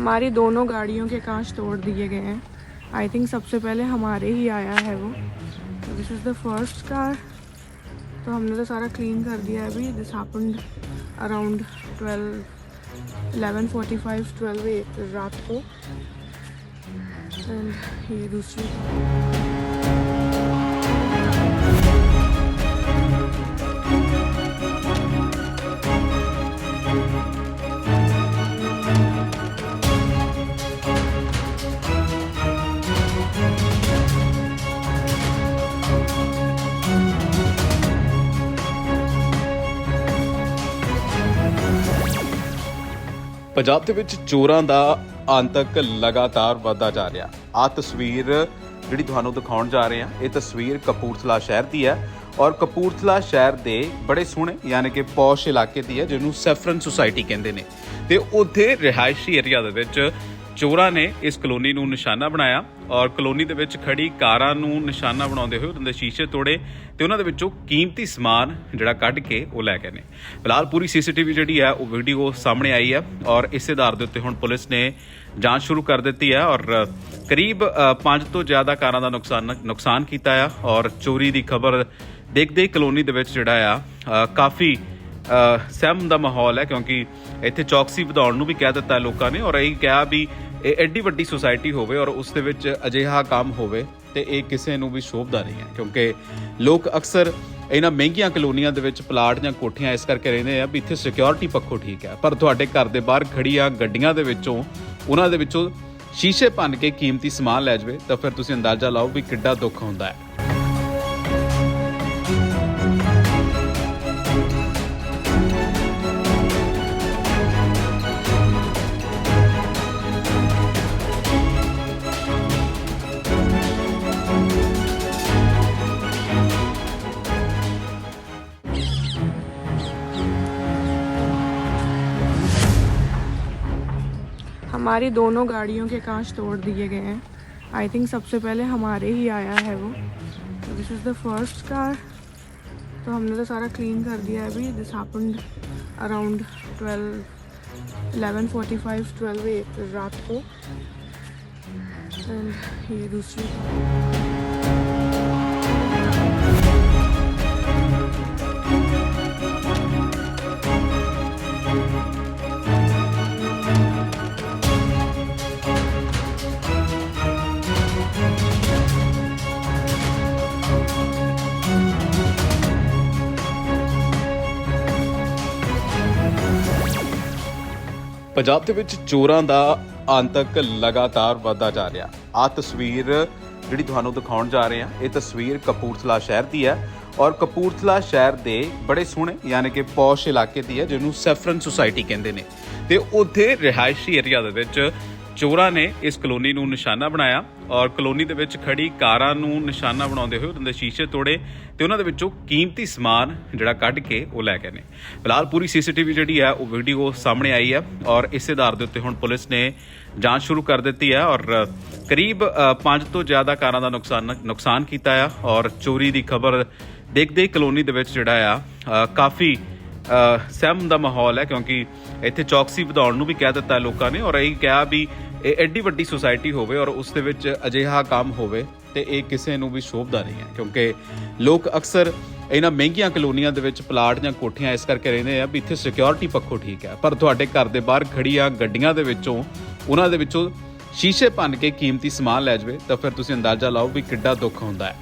हमारी दोनों गाड़ियों के कांच तोड़ दिए गए हैं। आई थिंक सबसे पहले हमारे ही आया है वो। This is the first car तो हमने तो सारा क्लीन कर दिया है अभी। दिस हैपेंड अराउंड 12 11:45 12 ए रात को। एंड ये दूसरी। ਪੰਜਾਬ ਦੇ ਵਿੱਚ ਚੋਰਾਂ ਦਾ ਆਤੰਕ ਲਗਾਤਾਰ ਵਧਦਾ ਜਾ ਰਿਹਾ। ਆ ਤਸਵੀਰ ਜਿਹੜੀ ਤੁਹਾਨੂੰ ਦਿਖਾਉਣ ਜਾ ਰਹੇ ਹਾਂ, ਇਹ ਤਸਵੀਰ ਕਪੂਰਥਲਾ ਸ਼ਹਿਰ ਦੀ ਹੈ ਔਰ ਕਪੂਰਥਲਾ ਸ਼ਹਿਰ ਦੇ ਬੜੇ ਸੋਹਣੇ ਯਾਨੀ ਕਿ ਪੌਸ਼ ਇਲਾਕੇ ਦੀ ਹੈ, ਜਿਹਨੂੰ ਸੈਫਰਨ ਸੁਸਾਇਟੀ ਕਹਿੰਦੇ ਨੇ। ਤੇ ਉੱਥੇ ਰਿਹਾਇਸ਼ੀ ਏਰੀਆ ਦੇ ਵਿੱਚ ਚੋਰਾਂ ਨੇ ਇਸ ਕਲੋਨੀ ਨੂੰ ਨਿਸ਼ਾਨਾ ਬਣਾਇਆ ਔਰ ਕਲੋਨੀ ਦੇ ਵਿੱਚ ਖੜੀ ਕਾਰਾਂ ਨੂੰ ਨਿਸ਼ਾਨਾ ਬਣਾਉਂਦੇ ਹੋਏ ਉਹਨਾਂ ਦੇ ਸ਼ੀਸ਼ੇ ਤੋੜੇ ਤੇ ਉਹਨਾਂ ਦੇ ਵਿੱਚੋਂ ਕੀਮਤੀ ਸਮਾਨ ਜਿਹੜਾ ਕੱਢ ਕੇ ਉਹ ਲੈ ਗਏ ਨੇ। ਫਿਲਹਾਲ ਪੂਰੀ ਸੀਸੀਟੀਵੀ ਜਿਹੜੀ ਹੈ, ਉਹ ਵੀਡੀਓ ਸਾਹਮਣੇ ਆਈ ਹੈ ਔਰ ਇਸ ਆਧਾਰ ਦੇ ਉੱਤੇ ਹੁਣ ਪੁਲਿਸ ਨੇ ਜਾਂਚ ਸ਼ੁਰੂ ਕਰ ਦਿੱਤੀ ਹੈ ਔਰ ਕਰੀਬ 5 ਤੋਂ ਜ਼ਿਆਦਾ ਕਾਰਾਂ ਦਾ ਨੁਕਸਾਨ ਨੁਕਸਾਨ ਕੀਤਾ ਆ ਔਰ ਚੋਰੀ ਦੀ ਖਬਰ ਦੇਖਦੇ ਹੀ ਕਲੋਨੀ ਦੇ ਵਿੱਚ ਜਿਹੜਾ ਆ ਕਾਫੀ ਸਹਿਮ ਦਾ ਮਾਹੌਲ ਹੈ ਕਿਉਂਕਿ ਇੱਥੇ ਚੌਕਸੀ ਵਧਾਉਣ ਨੂੰ ਵੀ ਕਹਿ ਦਿੱਤਾ ਲੋਕਾਂ ਨੇ ਔਰ ਇਹ ਕਿਹਾ ਵੀ ਇਹ ਐਡੀ ਵੱਡੀ ਸੁਸਾਇਟੀ ਹੋਵੇ ਔਰ ਉਸ ਦੇ ਵਿੱਚ ਅਜਿਹਾ ਕੰਮ ਹੋਵੇ, ਤੇ ਇਹ ਕਿਸੇ ਨੂੰ ਵੀ ਸ਼ੋਭਦਾ ਨਹੀਂ ਹੈ। ਕਿਉਂਕਿ ਲੋਕ ਅਕਸਰ ਇਹਨਾਂ ਮਹਿੰਗੀਆਂ ਕਲੋਨੀਆਂ ਦੇ ਵਿੱਚ ਪਲਾਟ ਜਾਂ ਕੋਠੀਆਂ ਇਸ ਕਰਕੇ ਰਹਿੰਦੇ ਆ ਵੀ ਇੱਥੇ ਸਿਕਿਉਰਿਟੀ ਪੱਖੋਂ ਠੀਕ ਹੈ। ਪਰ ਤੁਹਾਡੇ ਘਰ ਦੇ ਬਾਹਰ ਖੜੀਆਂ ਗੱਡੀਆਂ ਦੇ ਵਿੱਚੋਂ, ਉਹਨਾਂ ਦੇ ਵਿੱਚੋਂ ਸ਼ੀਸ਼ੇ ਭੰਨ ਕੇ ਕੀਮਤੀ ਸਮਾਨ ਲੈ ਜਾਵੇ, ਤਾਂ ਫਿਰ ਤੁਸੀਂ ਅੰਦਾਜ਼ਾ ਲਾਓ ਵੀ ਕਿੱਡਾ ਦੁੱਖ ਹੁੰਦਾ ਹੈ। हमारी दोनों गाड़ियों के कांच तोड़ दिए गए हैं। आई थिंक सबसे पहले हमारे ही आया है वो। This is the first car तो हमने तो सारा क्लीन कर दिया है अभी। This happened around twelve 12 11:45 12 twelve रात को। एंड ये दूसरी ਪੰਜਾਬ ਦੇ ਵਿੱਚ ਚੋਰਾਂ ਦਾ ਆਤੰਕ ਲਗਾਤਾਰ ਵਧਦਾ ਜਾ ਰਿਹਾ। ਆ ਤਸਵੀਰ ਜਿਹੜੀ ਤੁਹਾਨੂੰ ਦਿਖਾਉਣ ਜਾ ਰਹੇ ਹਾਂ, ਇਹ ਤਸਵੀਰ ਕਪੂਰਥਲਾ ਸ਼ਹਿਰ ਦੀ ਹੈ ਔਰ ਕਪੂਰਥਲਾ ਸ਼ਹਿਰ ਦੇ ਬੜੇ ਸੋਹਣੇ ਯਾਨੀ ਕਿ ਪੌਸ਼ ਇਲਾਕੇ ਦੀ ਹੈ, ਜਿਹਨੂੰ ਸੈਫਰਨ ਸੁਸਾਇਟੀ ਕਹਿੰਦੇ ਨੇ। ਤੇ ਉੱਥੇ ਰਿਹਾਇਸ਼ੀ ਏਰੀਆ ਦੇ ਵਿੱਚ ਚੋਰਾਂ ਨੇ ਇਸ ਕਲੋਨੀ ਨੂੰ ਨਿਸ਼ਾਨਾ ਬਣਾਇਆ ਔਰ ਕਲੋਨੀ ਦੇ ਵਿੱਚ ਖੜੀ ਕਾਰਾਂ ਨੂੰ ਨਿਸ਼ਾਨਾ ਬਣਾਉਂਦੇ ਹੋਏ ਉਹਨਾਂ ਦੇ ਸ਼ੀਸ਼ੇ ਤੋੜੇ ਤੇ ਉਹਨਾਂ ਦੇ ਵਿੱਚੋਂ ਕੀਮਤੀ ਸਮਾਨ ਜਿਹੜਾ ਕੱਢ ਕੇ ਉਹ ਲੈ ਗਏ ਨੇ। ਫਿਲਹਾਲ ਪੂਰੀ ਸੀਸੀਟੀਵੀ ਜਿਹੜੀ ਹੈ, ਉਹ ਵੀਡੀਓ ਸਾਹਮਣੇ ਆਈ ਹੈ ਔਰ ਇਸ ਆਧਾਰ ਦੇ ਉੱਤੇ ਹੁਣ ਪੁਲਿਸ ਨੇ ਜਾਂਚ ਸ਼ੁਰੂ ਕਰ ਦਿੱਤੀ ਹੈ ਔਰ ਕਰੀਬ 5 ਤੋਂ ਜ਼ਿਆਦਾ ਕਾਰਾਂ ਦਾ ਨੁਕਸਾਨ ਨੁਕਸਾਨ ਕੀਤਾ ਆ ਔਰ ਚੋਰੀ ਦੀ ਖਬਰ ਦੇਖਦੇ ਹੀ ਕਲੋਨੀ ਦੇ ਵਿੱਚ ਜਿਹੜਾ ਆ ਕਾਫੀ ਸਹਿਮ ਦਾ ਮਾਹੌਲ ਹੈ, ਕਿਉਂਕਿ ਇੱਥੇ ਚੌਕਸੀ ਵਧਾਉਣ ਨੂੰ ਵੀ ਕਹਿ ਦਿੱਤਾ ਲੋਕਾਂ ਨੇ ਔਰ ਇਹ ਕਿਹਾ ਵੀ ਇਹ ਐਡੀ ਵੱਡੀ ਸੁਸਾਇਟੀ ਹੋਵੇ ਔਰ ਉਸ ਦੇ ਵਿੱਚ ਅਜਿਹਾ ਕੰਮ ਹੋਵੇ ਤੇ ਇਹ ਕਿਸੇ ਨੂੰ ਵੀ ਸ਼ੋਭਦਾ ਨਹੀਂ ਹੈ, ਕਿਉਂਕਿ ਲੋਕ ਅਕਸਰ ਇਹਨਾਂ ਮਹਿੰਗੀਆਂ ਕਲੋਨੀਆਂ ਦੇ ਵਿੱਚ ਪਲਾਟ ਜਾਂ ਕੋਠੀਆਂ ਇਸ ਕਰਕੇ ਰਹਿੰਦੇ ਆ ਵੀ ਇੱਥੇ ਸਿਕਿਉਰਿਟੀ ਪੱਖੋਂ ਠੀਕ ਹੈ, ਪਰ ਤੁਹਾਡੇ ਘਰ ਦੇ ਬਾਹਰ ਖੜੀਆਂ ਗੱਡੀਆਂ ਦੇ ਵਿੱਚੋਂ, ਉਹਨਾਂ ਦੇ ਵਿੱਚੋਂ ਸ਼ੀਸ਼ੇ ਭੰਨ ਕੇ ਕੀਮਤੀ ਸਮਾਨ ਲੈ ਜਾਵੇ ਤਾਂ ਫਿਰ ਤੁਸੀਂ ਅੰਦਾਜ਼ਾ ਲਾਓ ਵੀ ਕਿੱਡਾ ਦੁੱਖ ਹੁੰਦਾ ਹੈ।